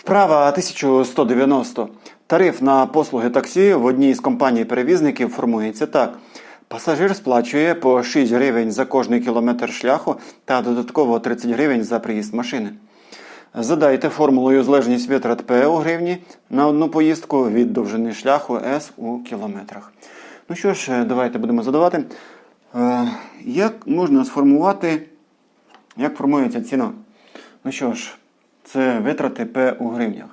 Вправа 1190. Тариф на послуги таксі в одній з компаній-перевізників формується так. Пасажир сплачує по 6 гривень за кожний кілометр шляху та додатково 30 гривень за приїзд машини. Задайте формулою залежність витрат П у гривні на одну поїздку від довжини шляху С у кілометрах. Ну що ж, давайте будемо задавати. Е, Як можна сформувати, як формується ціна? Ну що ж, це витрати П у гривнях.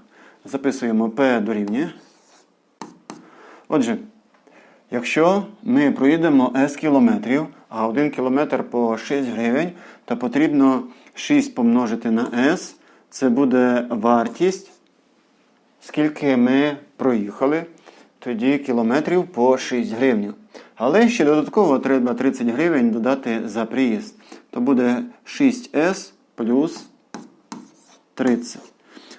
Записуємо П дорівнює. Отже, якщо ми проїдемо С кілометрів, а 1 кілометр по 6 гривень, то потрібно 6 помножити на С. Це буде вартість, скільки ми проїхали. Тоді кілометрів по 6 гривень. Але ще додатково треба 30 гривень додати за приїзд. То буде 6С плюс 30.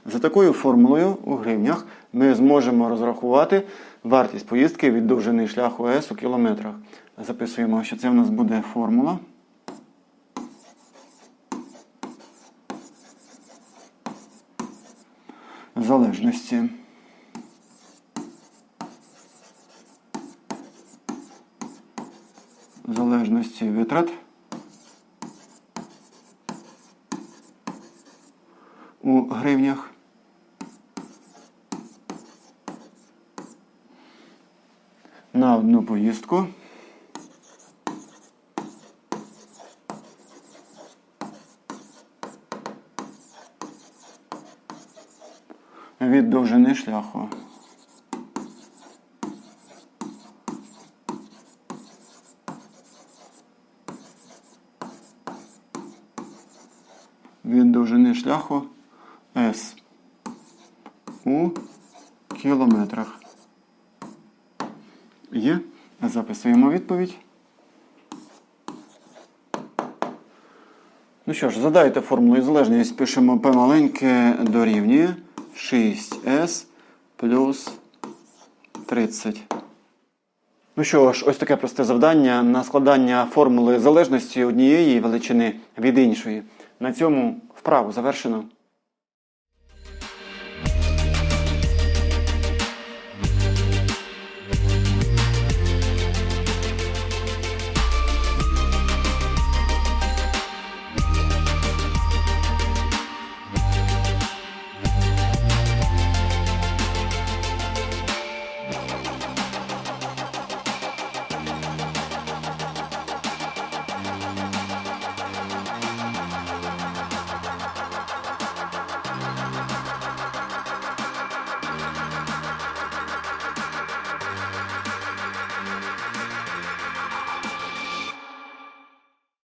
За такою формулою у гривнях ми зможемо розрахувати вартість поїздки від довжини шляху С у кілометрах. Записуємо, що це в нас буде формула. Залежності. Залежності витрат. У гривнях. На одну поїздку. Від довжини шляху. Від довжини шляху С у кілометрах. Є. Записуємо відповідь. Ну що ж, задайте формулу і залежність, пишемо P маленьке дорівнює 6S плюс 30. Ну що ж, ось таке просте завдання на складання формули залежності однієї величини від іншої. На цьому вправу завершено.